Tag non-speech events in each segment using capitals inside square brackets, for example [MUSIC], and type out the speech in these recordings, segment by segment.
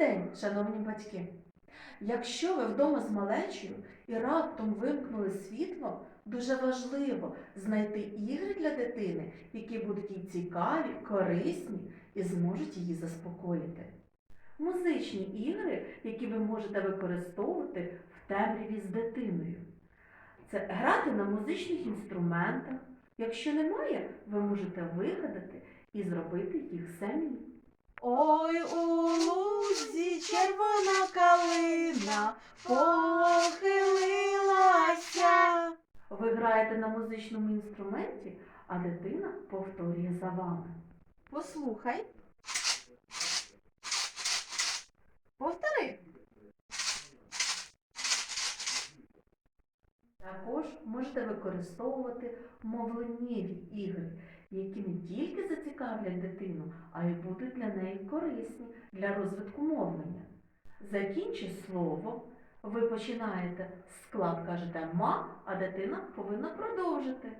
день, шановні батьки! Якщо ви вдома з малечею і раптом вимкнули світло, дуже важливо знайти ігри для дитини, які будуть їй цікаві, корисні і зможуть її заспокоїти. Музичні ігри, які ви можете використовувати в темряві з дитиною. Це грати на музичних інструментах. Якщо немає, ви можете вигадати і зробити їх самі. Ой, у лузі червона калина похилилася. Ви граєте на музичному інструменті, а дитина повторює за вами. Послухай. Повтори. Також можете використовувати мовленнєві ігри, які не тільки зацікавлять дитину, а й будуть для неї корисні для розвитку мовлення. Закінчи слово, ви починаєте склад, кажете ма, а дитина повинна продовжити.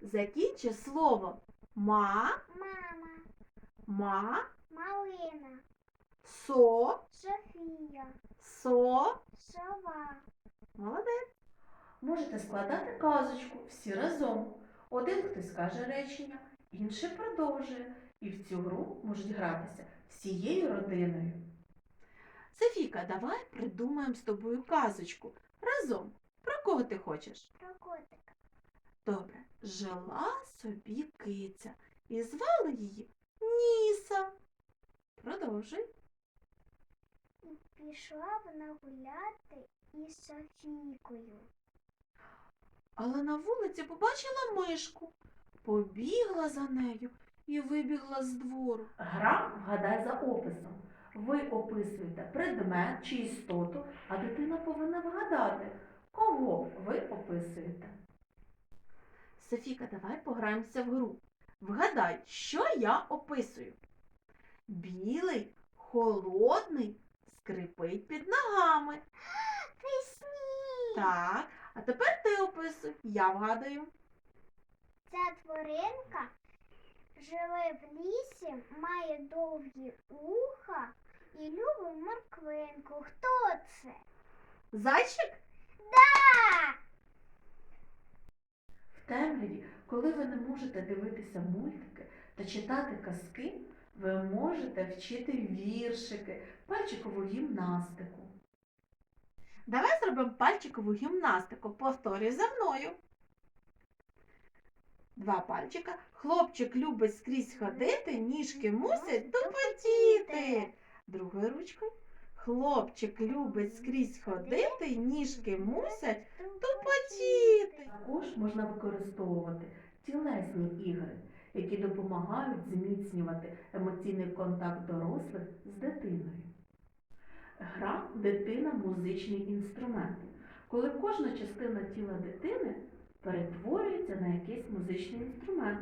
Закінчи слово ма, Мама, ма, малина, со, Софія, со. сова. Молодець. Можете складати казочку всі разом. Один хтось каже речення, інший продовжує. І в цю гру можуть гратися всією родиною. Софійка, давай придумаємо з тобою казочку. Разом. Про кого ти хочеш? Про котика. Добре. Жила собі киця і звали її Ніса. Продовжуй. І пішла вона гуляти із Софійкою. Але на вулиці побачила мишку, побігла за нею і вибігла з двору. Гра вгадай за описом. Ви описуєте предмет чи істоту, а дитина повинна вгадати, кого ви описуєте. Софіка, давай пограємося в гру. Вгадай, що я описую. Білий, холодний, скрипить під ногами. [GASPS] Пісні! Так, а тепер ти описуй. Я вгадаю. Ця тваринка живе в лісі, має довгі уха і любить морквинку. Хто це? Зайчик? А! В темряві, коли ви не можете дивитися мультики та читати казки, ви можете вчити віршики, пальчикову гімнастику. Давай зробимо пальчикову гімнастику. Повторюй за мною. Два пальчика. Хлопчик любить скрізь ходити, ніжки мусять тупотіти. Другою ручкою. Хлопчик любить скрізь ходити, ніжки мусять тупотіти. Також можна використовувати тілесні ігри, які допомагають зміцнювати емоційний контакт дорослих з дитиною. Гра дитина музичний інструмент, коли кожна частина тіла дитини перетворюється на якийсь музичний інструмент.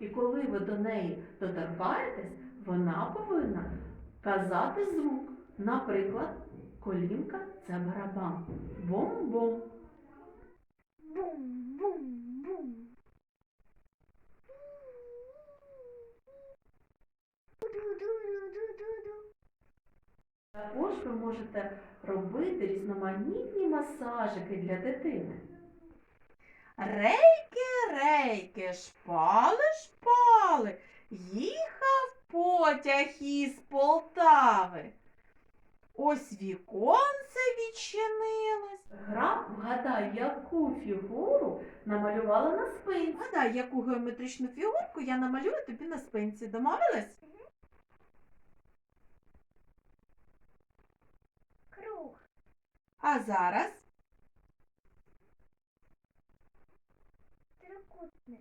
І коли ви до неї доторкаєтесь, вона повинна казати звук. Наприклад, колінка це барабан. Бом-бом. Бум-бум-бум. Ду-ду-ду-ду-ду-ду. Також ви можете робити різноманітні масажики для дитини. Рейки, рейки, шпали, шпали. Їхав потяг із Полтави. Ось віконце відчинилось. Гра вгадай, яку фігуру намалювала на спинці. Гадай, яку геометричну фігурку я намалюю тобі на спинці. Домовилась? А зараз Трикутник.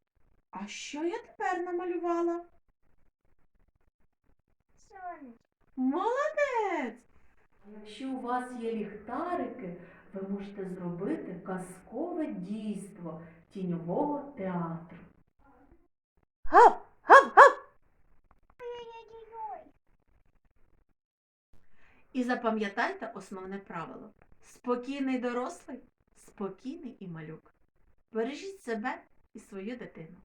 А що я тепер намалювала? Сонечко. Молодець! Якщо у вас є ліхтарики, ви можете зробити казкове дійство тіньового театру. Гав, гав, гав! І запам'ятайте основне правило. Спокійний дорослий, спокійний і малюк. Бережіть себе і свою дитину.